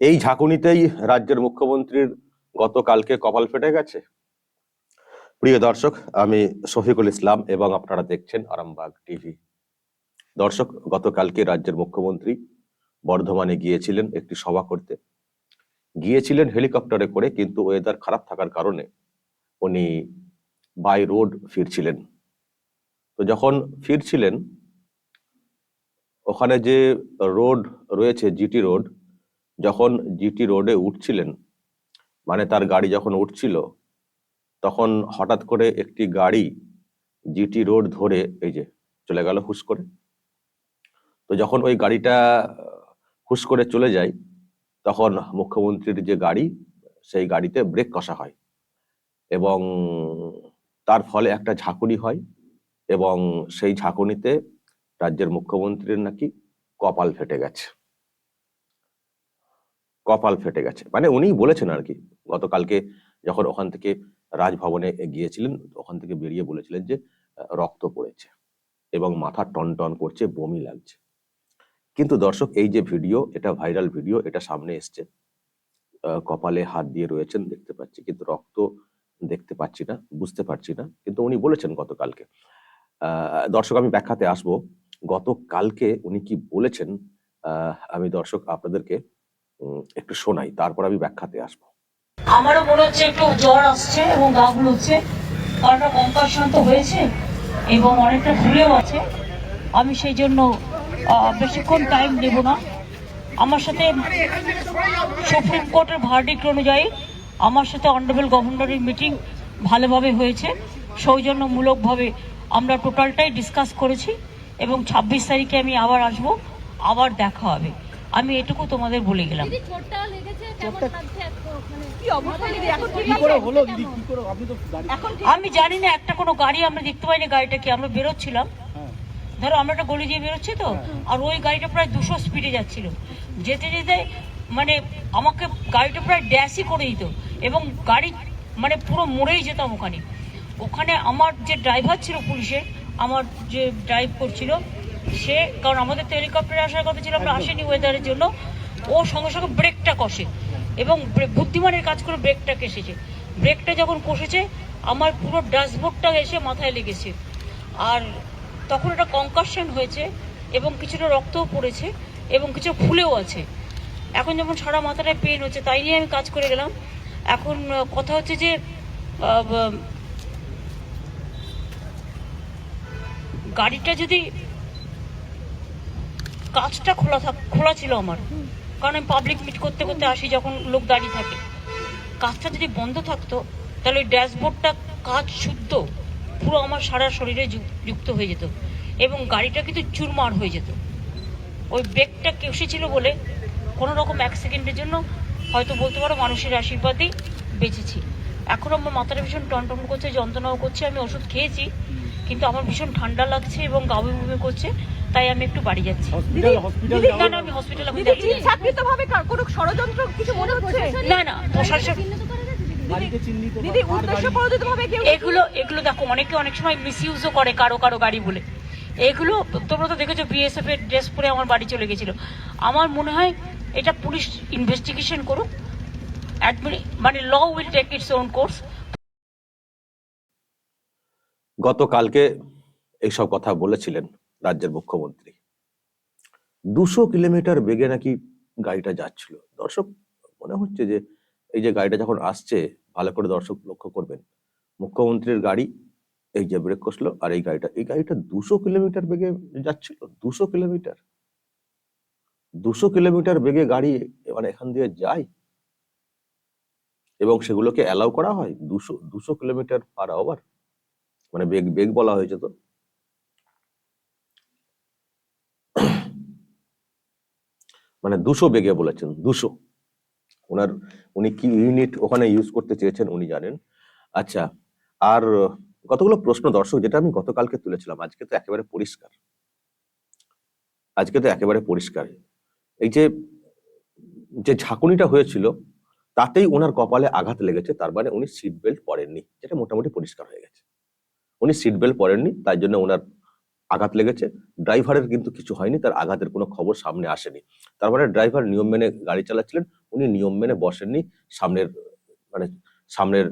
এই ঝাঁকুনিতেই রাজ্যের মুখ্যমন্ত্রীর গতকালকে কপাল ফেটে গেছে। প্রিয় দর্শক, আমি শফিকুল ইসলাম এবং আপনারা দেখছেন আরামবাগ টিভি। দর্শক, গতকালকে রাজ্যের মুখ্যমন্ত্রী বর্ধমানে গিয়েছিলেন একটি সভা করতে। গিয়েছিলেন হেলিকপ্টারে করে, কিন্তু ওয়েদার খারাপ থাকার কারণে উনি বাই রোড ফিরছিলেন। তো যখন ফিরছিলেন, ওখানে যে রোড রয়েছে জিটি রোড যখন জিটি রোডে উঠছিলেন মানে তার গাড়ি যখন উঠছিল, তখন হঠাৎ করে একটি গাড়ি জিটি রোড ধরে এই যে চলে গেল হুস করে। তো যখন ওই গাড়িটা হুস করে চলে যায়, তখন মুখ্যমন্ত্রীর যে গাড়ি, সেই গাড়িতে ব্রেক কষা হয় এবং তার ফলে একটা ঝাঁকুনি হয় এবং সেই ঝাঁকুনিতে রাজ্যের মুখ্যমন্ত্রীর নাকি কপাল ফেটে গেছে। কপাল ফেটে গেছে। মানে উনিই বলেছেন আর কি, গতকালকে যখন ওখান থেকে রাজভবনে গিয়েছিলেন, ওখান থেকে বেরিয়ে বলেছিলেন যে, রক্ত পড়েছে এবং মাথা টন টন করছে, বমি লাগছে। কিন্তু দর্শক, এই যে ভিডিও, এটা ভাইরাল ভিডিও, এটা সামনে এসছে। কপালে হাত দিয়ে রয়েছেন, দেখতে পাচ্ছি, কিন্তু রক্ত দেখতে পাচ্ছি না, বুঝতে পারছি না। কিন্তু উনি বলেছেন গতকালকে। দর্শক, আমি ব্যাখ্যাতে আসব। গতকালকে উনি কি বলেছেন? আমি দর্শক, আপনাদেরকে একটু শোনাই, তারপর আমি ব্যাখ্যাতে আসব। আমারও মনে হচ্ছে একটু জ্বর আসছে এবং গা হচ্ছে কারণটা কম্পাশন তো হয়েছে এবং অনেকটা ফুলেও আছে। আমি সেই জন্য বেশিক্ষণ টাইম নেব না। আমার সাথে সুপ্রিম কোর্টের ভার্ডিক্ট অনুযায়ী আমার সাথে অনারেবল গভর্নরের মিটিং ভালোভাবে হয়েছে। সৌজন্যমূলকভাবে আমরা টোটালটাই ডিসকাস করেছি এবং ছাব্বিশ তারিখে আমি আবার আসব, আবার দেখা হবে। আমি এটুকু তোমাদের বলে গেলাম। দিদি চোটটা লেগেছে কেমন লাগছে এখন ওখানে? কি অবস্থা দিদি? এখন ঠিক কি আছে। করে হলো দিদি কি করে? আপনি তো গাড়ি এখন ঠিক আমি জানি না একটা কোনো গাড়ি আমরা দেখতে পাইনি গাড়িটা কি আমরা বেরোচ্ছিলাম? হ্যাঁ। ধরো আমরা একটা গলি দিয়ে বেরোচ্ছি তো আর ওই গাড়িটা প্রায় দুশো স্পিডে যাচ্ছিল। যেতে যেতে মানে আমাকে গাড়িটা প্রায় ড্যাশই করে দিত এবং গাড়ি মানে পুরো মরেই যেতাম ওখানে। ওখানে আমার যে ড্রাইভার ছিল পুলিশের আমার যে ড্রাইভ করছিল সে কারণ আমাদের তো হেলিকপ্টারে আসার কথা ছিল আমরা আসেনি ওয়েদারের জন্য। ও সঙ্গে সঙ্গে ব্রেকটা কষে। এবং বুদ্ধিমানের কাজ করে ব্রেকটা কেসেছে ব্রেকটা যখন কষেছে আমার পুরো ড্যাশবোর্ডটা এসে মাথায় লেগেছে। আর তখন একটা কনকাশন হয়েছে এবং কিছুটা রক্তও পড়েছে এবং কিছু ফুলেও আছে। এখন যেমন সারা মাথাটায় পেন হচ্ছে তাই নিয়ে আমি কাজ করে গেলাম। এখন কথা হচ্ছে যে গাড়িটা যদি কাজটা খোলা থাক খোলা ছিল আমার। কারণ আমি পাবলিক মিট করতে করতে আসি যখন লোক দাঁড়িয়ে থাকে। কাজটা যদি বন্ধ থাকতো, তাহলে ওই ড্যাশবোর্ডটা কাজ শুদ্ধ, পুরো আমার সারা শরীরে যুক্ত হয়ে যেত এবং গাড়িটা কিন্তু চুরমার হয়ে যেত। ওই ব্রেকটা কেসেছিল বলে কোনো রকম এক সেকেন্ডের জন্য হয়তো বলতে পারো মানুষের আশীর্বাদেই বেঁচেছি। এখন আমার মাথাটা ভীষণ টনটন করছে, যন্ত্রণাও করছে, আমি ওষুধ খেয়েছি, কিন্তু আমার ভীষণ ঠান্ডা লাগছে এবং গাবি বুমি করছে। তাই আমি একটু বাড়ি যাচ্ছি। হসপিটাল হসপিটাল না না আমি হসপিটালে। কোনো ষড়যন্ত্র কিছু মনে হচ্ছে? না না প্রশাসন এগুলো এগুলো দেখো অনেকে অনেক সময় মিসইউজও করে কারও কারও গাড়ি বলে। এগুলো তোমরা তো দেখেছ বিএসএফ এর ড্রেস পরে আমার বাড়ি চলে গেছিল। আমার মনে হয় এটা পুলিশ ইনভেস্টিগেশন করুক। মানে law will take its own course গতকালকে এইসব কথা বলেছিলেন। রাজ্যের মুখ্যমন্ত্রী। দুশো কিলোমিটার বেগে নাকি গাড়িটা যাচ্ছিল। দর্শক, মনে হচ্ছে যে এই যে গাড়িটা যখন আসছে, ভালো করে দর্শক লক্ষ্য করবেন। মুখ্যমন্ত্রীর গাড়ি এই যে ব্রেক কষলো আর এই গাড়িটা এই গাড়িটা দুশো কিলোমিটার বেগে যাচ্ছিল? দুশো কিলোমিটার? দুশো কিলোমিটার বেগে গাড়ি মানে এখান দিয়ে যায়? এবং সেগুলোকে অ্যালাউ করা হয়? দুশো দুশো কিলোমিটার পার আওয়ার মানে বেগ বেগ বলা হয়েছে তো? মানে দুশো বেগে বলেছেন, দুশো। ওনার, উনি কি ইউনিট ওখানে ইউজ করতে চেয়েছেন উনি জানেন। আচ্ছা আর কতগুলো প্রশ্ন দর্শক, যেটা আমি গতকালকে তুলেছিলাম, আজকে তো একেবারে পরিষ্কার। আজকে তো একেবারে পরিষ্কার। এই যে যে ঝাঁকুনিটা হয়েছিল, তাতেই ওনার কপালে আঘাত লেগেছে, তার মানে উনি সিট বেল্ট পরেননি, যেটা মোটামুটি পরিষ্কার হয়ে গেছে। উনি সিট বেল্ট পরেননি, তাই জন্য ওনার আঘাত লেগেছে। ড্রাইভারের কিন্তু কিছু হয়নি, তার আঘাতের কোনো খবর সামনে আসেনি। তার মানে ড্রাইভার নিয়ম মেনে গাড়ি চালাচ্ছিলেন, উনি নিয়ম মেনে বসেননি, সামনের মানে সামনের,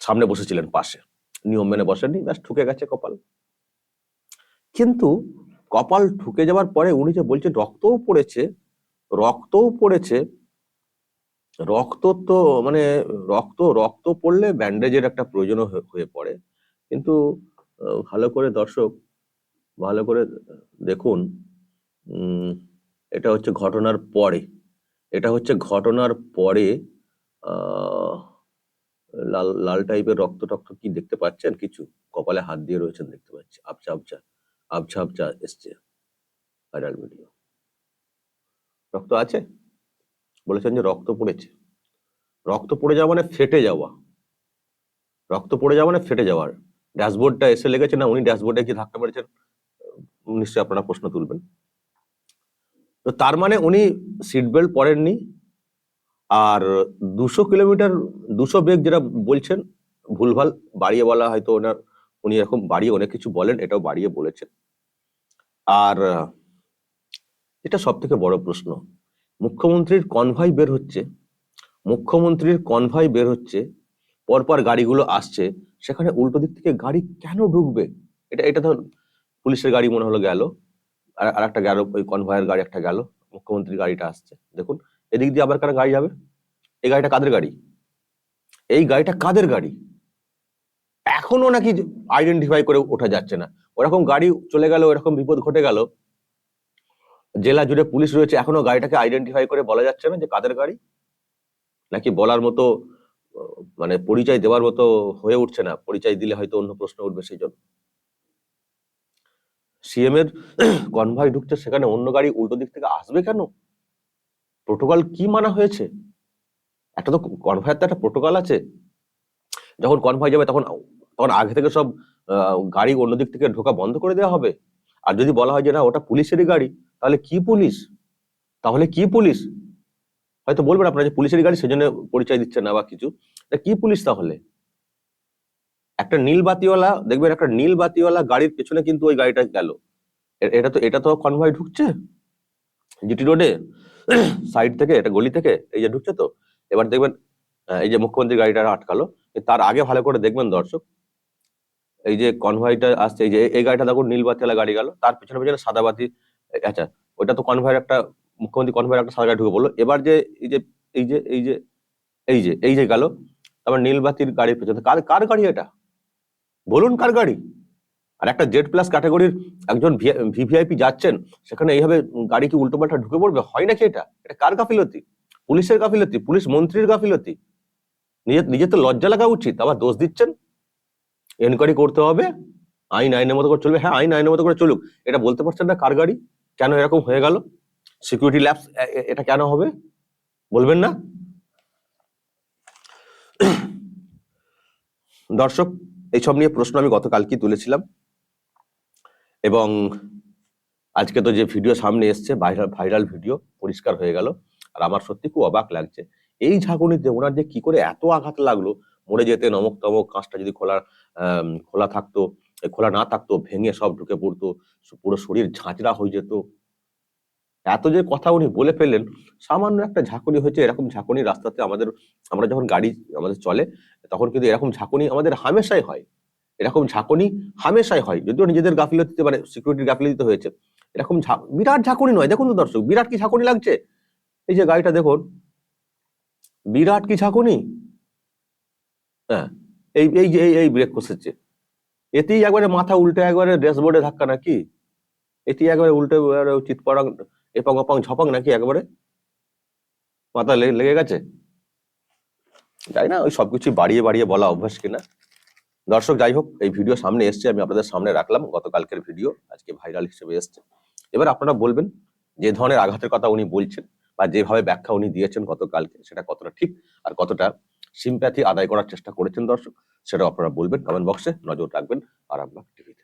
সামনে বসেছিলেন পাশে। নিয়ম মেনে বসেননি, ব্যাস ঠুকে গেছে কপাল। কিন্তু কপাল ঠুকে যাওয়ার পরে উনি যে বলছেন রক্তও পড়েছে রক্তও পড়েছে, রক্ত তো মানে রক্ত রক্ত পড়লে ব্যান্ডেজের একটা প্রয়োজন হয়ে পড়ে। কিন্তু ভালো করে দর্শক ভালো করে দেখুন এটা হচ্ছে ঘটনার পরে। এটা হচ্ছে ঘটনার পরে লাল লাল টাইপের রক্ত টক্ত কি দেখতে পাচ্ছেন? কিছু কপালে হাত দিয়ে রয়েছেন দেখতে পাচ্ছি। আবছা আবছা আবছা আবছা এসছে ভাইরাল ভিডিও রক্ত আছে? বলেছেন যে রক্ত পড়েছে। রক্ত পড়ে যাওয়া মানে ফেটে যাওয়া। রক্ত পড়ে যাওয়া মানে ফেটে যাওয়ার। ড্যাশবোর্ডটা এসে লেগেছে না? উনি ড্যাশবোর্ডে কি ধাক্কা মেরেছেন? নিশ্চয়ই আপনারা প্রশ্ন তুলবেন। তো তার মানে উনি সিট বেল্ট পরেননি আর দুশো কিলোমিটার, দুশো বেগ যেটা বলছেন, ভুলভাল বাড়িয়ে বলা হয়তো ওনার, উনি এরকম বাড়িয়ে অনেক কিছু বলেন, এটাও বাড়িয়ে বলেছেন। আর এটা সব থেকে বড় প্রশ্ন, মুখ্যমন্ত্রীর কনভয় বের হচ্ছে, মুখ্যমন্ত্রীর কনভয় বের হচ্ছে, পরপর গাড়িগুলো আসছে, সেখানে উল্টো দিক থেকে গাড়ি কেন ঢুকবে? এটা এটা ধর পুলিশের গাড়ি মনে হলো গেল। আর একটা গেল, ওই কনভয়ের গাড়ি একটা গেল। মুখ্যমন্ত্রীর গাড়িটা আসছে। দেখুন, এদিক দিয়ে আবার কারা গাড়ি যাবে? এই গাড়িটা কাদের গাড়ি? এই গাড়িটা কাদের গাড়ি? এখনও নাকি আইডেন্টিফাই করে ওঠা যাচ্ছে না। ওরকম গাড়ি চলে গেল, ওরকম বিপদ ঘটে গেল। জেলা জুড়ে পুলিশ রয়েছে, এখনও গাড়িটাকে আইডেন্টিফাই করে বলা যাচ্ছে না যে কাদের গাড়ি। নাকি বলার মতো মানে পরিচয় দেওয়ার মতো হয়ে উঠছে না। পরিচয় দিলে হয়তো অন্য প্রশ্ন উঠবে সেই জন্য। সিএম এর কনভয় ঢুকছে, সেখানে অন্য গাড়ি উল্টো দিক থেকে আসবে কেন? প্রোটোকল কি মানা হয়েছে? একটা তো কনভয়ের তো একটা প্রোটোকল আছে। যখন কনভয় যাবে তখন তখন আগে থেকে সব গাড়ি অন্য দিক থেকে ঢোকা বন্ধ করে দেওয়া হবে। আর যদি বলা হয় যে না, ওটা পুলিশেরই গাড়ি, তাহলে কি পুলিশ? তাহলে কি পুলিশ? হয়তো বলবেন আপনারা যে পুলিশের গাড়ি, সেজন্য পরিচয় দিচ্ছে না বা কিছু। তা কি পুলিশ তাহলে? একটা নীল বাতিওয়ালা, দেখবেন একটা নীল বাতিওয়ালা গাড়ির পেছনে কিন্তু ওই গাড়িটা গেল। এটা তো এটা তো কনভয় ঢুকছে? জিটি রোডে? সাইড থেকে, এটা গলি থেকে, এই যে ঢুকছে তো? এবার দেখবেন এই যে মুখ্যমন্ত্রী গাড়িটা আটকালো তার আগে ভালো করে দেখবেন দর্শক, এই যে কনভয়টা আসছে, এই যে, এই গাড়িটা দেখুন, নীল বাতিওয়ালা গাড়ি গেল, তার পেছনে পেছনে সাদা বাতি আচ্ছা ওটা তো কনভয়ের একটা, মুখ্যমন্ত্রী কনভয়ের একটা সাদা গাড়ি ঢুকে বলল এবার যে, এই যে এই যে এই যে এই যে এই যে গেল, তারপর নীল বাতির গাড়ির পেছনে, কার কার গাড়ি এটা? বলুন কার গাড়ি? আর একটা জেড প্লাস ক্যাটাগরির একজন ভিভিআইপি যাচ্ছেন, সেখানে এইভাবে গাড়ি কি উল্টো পাল্টা ঢুকে পড়বে? হয় নাকি এটা? এটা কার গাফিলতি? পুলিশের গাফিলতি? পুলিশ মন্ত্রীর গাফিলতি? নিজের নিজের তো লজ্জা লাগা উচিত, আবার দোষ দিচ্ছেন? এনকোয়ারি করতে হবে, আইন, আইনের মতো করে চলবে। হ্যাঁ আইন, আইনের মতো করে চলুক। এটা বলতে পারছেন না কার গাড়ি? কেন এরকম হয়ে গেল? সিকিউরিটি ল্যাবস এটা কেন হবে? বলবেন না? দর্শক এইসব নিয়ে প্রশ্ন আমি গতকালকে তুলেছিলাম। এবং আজকে তো যে ভিডিও সামনে এসছে, ভাইরাল ভাইরাল ভিডিও পরিষ্কার হয়ে গেল। আর আমার সত্যি খুব অবাক লাগছে। এই ঝাঁকুনিতে ওনার যে কি করে এত আঘাত লাগল, মরে যেতে নমক তমক, কাঁচটা যদি খোলা খোলা থাকতো, খোলা না থাকতো, ভেঙে সব ঢুকে পড়তো, পুরো শরীর ঝাঁচড়া হয়ে যেত। এত যে কথা উনি বলে ফেললেন, সামান্য একটা ঝাঁকুনি হয়েছে এরকম ঝাঁকুনি রাস্তাতে আমাদের, আমরা যখন গাড়ি আমাদের চলে, তখন কিন্তু এরকম ঝাঁকুনি আমাদের হামেশাই হয়। এরকম ঝাঁকুনি হামেশাই হয়। যদিও নিজেদের গাফিলতিতে মানে সিকিউরিটির গাফিলতিতে হয়েছে। এরকম বিরাট ঝাঁকুনি নয়। দেখুন তো দর্শক, বিরাট কি ঝাঁকুনি লাগছে? এই যে গাড়িটা দেখুন, বিরাট কি ঝাঁকুনি? হ্যাঁ এই এই যে, এই- ব্রেক কষেছে এতেই একবারে মাথা উল্টে একবারে ড্যাশবোর্ডে ধাক্কা নাকি এটি একবারে উল্টে এবারে চিৎপড়াং এপাং অপাং ঝপাং নাকি একবারে? মাথা লেগে গেছে? যাই না, ওই সবকিছু বাড়িয়ে বাড়িয়ে বলা অভ্যাস কিনা। দর্শক, যাই হোক, এই ভিডিও সামনে এসছে, আমি আপনাদের সামনে রাখলাম গতকালকের ভিডিও, আজকে ভাইরাল হিসেবে এসছে। এবার আপনারা বলবেন, যে ধরনের আঘাতের কথা উনি বলছেন, বা যেভাবে ব্যাখ্যা উনি দিয়েছেন গতকালকে, সেটা কতটা ঠিক আর কতটা সিম্প্যাথি আদায় করার চেষ্টা করেছেন দর্শক, সেটাও আপনারা বলবেন কমেন্ট বক্সে নজর রাখবেন, আর আমরা টিভিতে